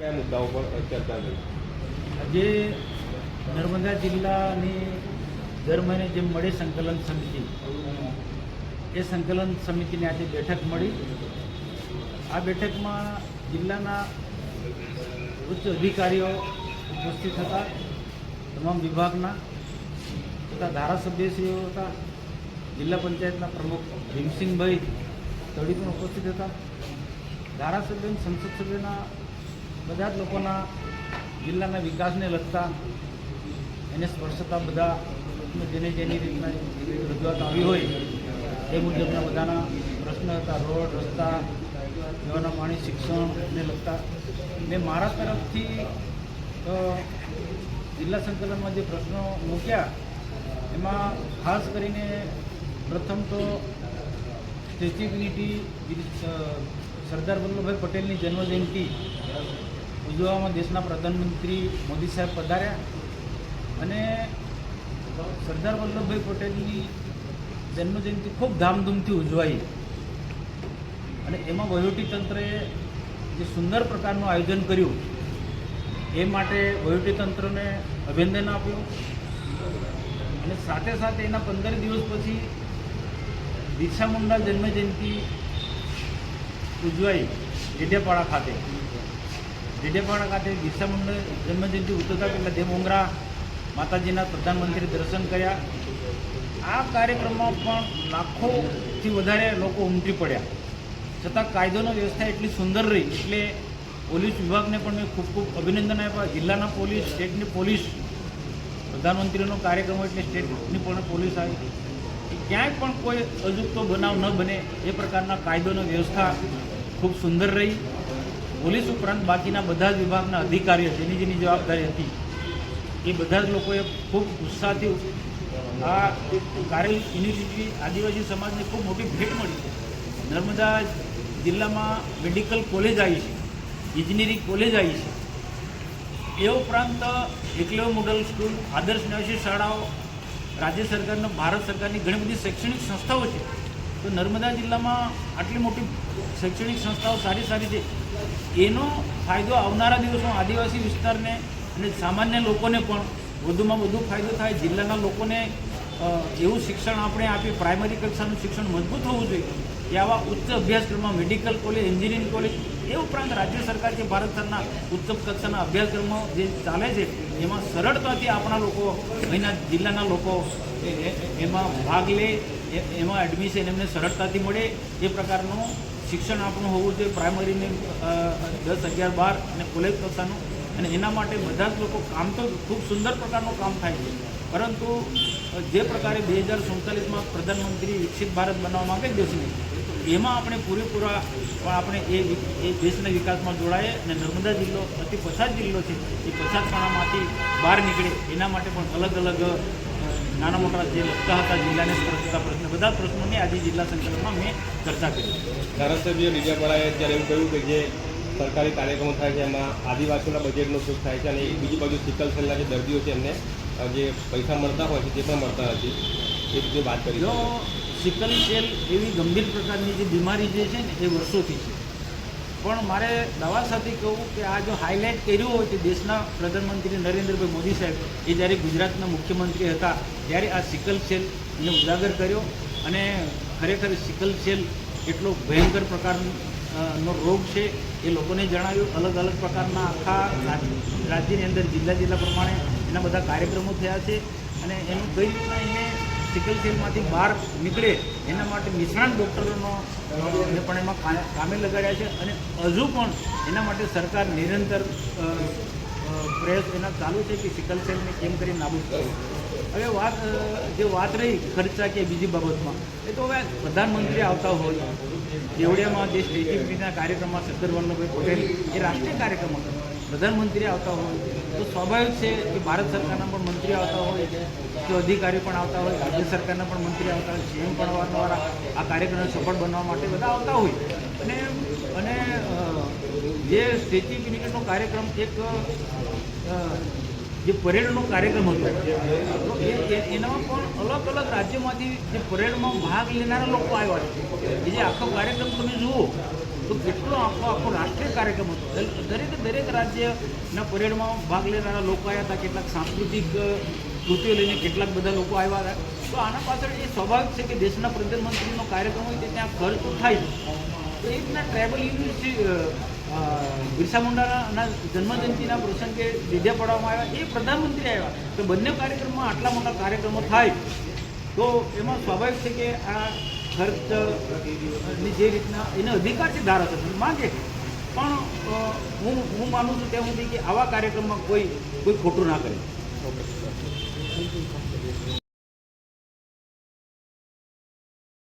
કયા મુદ્દાઓ પર ચર્ચા થઈ? આજે નર્મદા જિલ્લાની દર મહિને જે મળે સંકલન સમિતિ, એ સંકલન સમિતિની આજે બેઠક મળી. આ બેઠકમાં જિલ્લાના ઉચ્ચ અધિકારીઓ ઉપસ્થિત હતા, તમામ વિભાગના તથા ધારાસભ્યશ્રીઓ હતા, જિલ્લા પંચાયતના પ્રમુખ ભીમસિંહભાઈ તળી પણ ઉપસ્થિત હતા. ધારાસભ્ય સંસદ સભ્યના બધા જ લોકોના જિલ્લાના વિકાસને લગતા એને સ્પર્શતા બધા જેને જેની રીતના રજૂઆત આવી હોય એ મુજબના બધાના પ્રશ્ન હતા, રોડ, રસ્તા, પીવાના પાણી શિક્ષણને લગતા. મેં મારા તરફથી જિલ્લા સંકલનમાં જે પ્રશ્નો મૂક્યા, એમાં ખાસ કરીને પ્રથમ તો Statue of Unity Sardar Vallabhbhai પટેલની જન્મજયંતિ ઉજવવામાં દેશના પ્રધાનમંત્રી મોદી સાહેબ પધાર્યા અને સરદાર વલ્લભભાઈ પટેલની જન્મજયંતિ ખૂબ ધામધૂમથી ઉજવાઈ. અને એમાં વહીવટીતંત્રએ જે સુંદર પ્રકારનું આયોજન કર્યું, એ માટે વહીવટીતંત્રને અભિનંદન આપ્યું. અને સાથે સાથે એના પંદર દિવસ પછી બિરસા મુંડા જન્મજયંતિ ઉજવાઈ ડેઢેપાડા ખાતે. ડેડિયાપાડા ખાતે બિરસા મુંડા જન્મજયંતિ ઉજવતા પહેલાં દેવમોંગરા માતાજીના પ્રધાનમંત્રી દર્શન કર્યા. આ કાર્યક્રમમાં પણ લાખોથી વધારે લોકો ઉમટી પડ્યા. છતાં કાયદોની વ્યવસ્થા એટલી સુંદર રહી, એટલે પોલીસ વિભાગને પણ મેં ખૂબ ખૂબ અભિનંદન આપ્યા. જિલ્લાના પોલીસ, સ્ટેટની પોલીસ, પ્રધાનમંત્રીનો કાર્યક્રમ એટલે સ્ટેટની પણ પોલીસ આવી. ક્યાંય પણ કોઈ અજુકતો બનાવ ન બને, એ પ્રકારના કાયદોની વ્યવસ્થા ખૂબ સુંદર રહી. પોલીસ ઉપરાંત બાકીના બધા જ વિભાગના અધિકારીઓ, જેની જેની જવાબદારી હતી, એ બધા જ લોકોએ ખૂબ ઉત્સાહથી આ કાર્ય યુનિવર્સિટી આદિવાસી સમાજને ખૂબ મોટી ભેટ મળી છે. નર્મદા જિલ્લામાં મેડિકલ કોલેજ આવી છે, ઇજનેરી કોલેજ આવી છે. એ ઉપરાંત એકલવ્ય મોડલ સ્કૂલ, આદર્શ નિવાસી શાળાઓ, રાજ્ય સરકારના, ભારત સરકારની ઘણી બધી શૈક્ષણિક સંસ્થાઓ છે. તો નર્મદા જિલ્લામાં આટલી મોટી શૈક્ષણિક સંસ્થાઓ સારી સારી છે. એનો ફાયદો આવનારા દિવસોમાં આદિવાસી વિસ્તારને અને સામાન્ય લોકોને પણ વધુમાં વધુ ફાયદો થાય. જિલ્લાના લોકોને એવું શિક્ષણ આપણે આપીએ, પ્રાઇમરી કક્ષાનું શિક્ષણ મજબૂત હોવું જોઈએ કે આવા ઉચ્ચ અભ્યાસક્રમમાં મેડિકલ કોલેજ, એન્જિનિયરિંગ કોલેજ, એ ઉપરાંત રાજ્ય સરકાર કે ભારત સરકારના ઉચ્ચ કક્ષાના અભ્યાસક્રમો જે ચાલે છે, એમાં સરળતાથી આપણા લોકો, અહીંના જિલ્લાના લોકો એમાં ભાગ લે એમાં એડમિશન એમને સરળતાથી મળે, એ પ્રકારનું શિક્ષણ આપણું હોવું જોઈએ પ્રાઇમરીને દસ અગિયાર બાર અને કોલેજ કક્ષાનું. અને એના માટે બધા જ લોકો કામ તો ખૂબ સુંદર પ્રકારનું કામ થાય છે. પરંતુ જે પ્રકારે બે હજાર સુડતાલીસમાં પ્રધાનમંત્રી વિકસિત ભારત બનાવવા માંગે દેશને, એમાં આપણે પૂરેપૂરા, પણ આપણે એ એ દેશના વિકાસમાં જોડાઈએ અને નર્મદા જિલ્લો, અતિ પછાત જિલ્લો છે, એ પછાતપણામાંથી બહાર નીકળે, એના માટે પણ અલગ અલગ નાના મોટા જે લગતા હતા જિલ્લાને સ્પર્શતા પ્રશ્ન બધા પ્રશ્નોની આજે જિલ્લા સંકલનમાં મેં ચર્ચા કરી. ધારાસભ્ય ડીજાપડાએ ત્યારે એવું કહ્યું કે જે સરકારી કાર્યક્રમો થાય છે એમાં આદિવાસીઓના બજેટનો ઉપયોગ થાય છે અને બીજી બાજુ સિકલ સેલના જે દર્દીઓ છે એમને જે પૈસા મળતા હોય છે તે પણ મળતા નથી એ રીતે વાત કરી સિકલ સેલ એવી ગંભીર પ્રકારની જે બીમારી જે છે ને એ વર્ષોથી છે. પણ મારે દવા સાથે કહું કે આ જો હાઇલાઇટ કર્યું હોય કે દેશના પ્રધાનમંત્રી નરેન્દ્રભાઈ મોદી સાહેબ, એ જ્યારે ગુજરાતના મુખ્યમંત્રી હતા, ત્યારે આ સિકલ સેલને ઉજાગર કર્યો અને ખરેખર સિકલ સેલ એટલો ભયંકર પ્રકાર નો રોગ છે એ લોકોને જણાવ્યું. અલગ અલગ પ્રકારના આખા રાજ્યની અંદર જિલ્લા જિલ્લા પ્રમાણે એના બધા કાર્યક્રમો થયા છે અને એનું કઈ રીતના એને સિકલ સેલમાંથી બહાર નીકળે એના માટે નિષ્ણાત ડૉક્ટરોનો પણ એમાં કામે લગાડ્યા છે અને હજુ પણ એના માટે સરકાર નિરંતર પ્રયાસ એના ચાલુ છે કે સિકલ સેલને કેમ કરી નાબૂદ કરવું. હવે વાત જે વાત રહી ખર્ચા કે બીજી બાબતમાં, એ તો હવે પ્રધાનમંત્રી આવતા હોય, કેવડિયામાં જે સ્ટેચ્યુના કાર્યક્રમમાં સરદાર વલ્લભભાઈ પટેલ એ રાષ્ટ્રીય કાર્યક્રમ હતો. પ્રધાનમંત્રી આવતા હોય, તો સ્વાભાવિક છે કે ભારત સરકારના પણ મંત્રી આવતા હોય, કે અધિકારી પણ આવતા હોય, રાજ્ય સરકારના પણ મંત્રી આવતા હોય, સીએમ પણ દ્વારા આ કાર્યક્રમને સફળ બનવા માટે બધા આવતા હોય. અને અને જે સ્ટેચ્યુ યુનિટનો કાર્યક્રમ એક જે પરેડનો કાર્યક્રમ હતો એનામાં પણ અલગ અલગ રાજ્યોમાંથી જે પરેડમાં ભાગ લેનારા લોકો આવ્યા છે. એ જે આખો કાર્યક્રમ તમે જુઓ તો કેટલો આખો આખો રાષ્ટ્રીય કાર્યક્રમ હતો. દરેક દરેકે રાજ્યના પરેડમાં ભાગ લેનારા લોકો આવ્યા હતા, કેટલાક સાંસ્કૃતિક કૃતિઓ લઈને કેટલાક બધા લોકો આવ્યા હતા. તો આના પાછળ એ સ્વાભાવિક છે કે દેશના પ્રધાનમંત્રીનો કાર્યક્રમ હોય તે ત્યાં ખર્ચ થાય તો એ રીતના ટ્રાઇબલ યુનિવર્સિટી બિરસા મુંડાના જન્મજયંતિના પ્રસંગે લીધે પાડવામાં આવ્યા. એ પ્રધાનમંત્રી આવ્યા તો બંને કાર્યક્રમમાં આટલા મોટા કાર્યક્રમો થાય. તો એમાં સ્વાભાવિક છે કે આ ખર્ચની જે રીતના, એને અધિકાર છે ધારાસભ્ય માગે. પણ હું હું માનું છું ત્યાં સુધી કે આવા કાર્યક્રમમાં કોઈ કોઈ ખોટું ના કરે ઓકે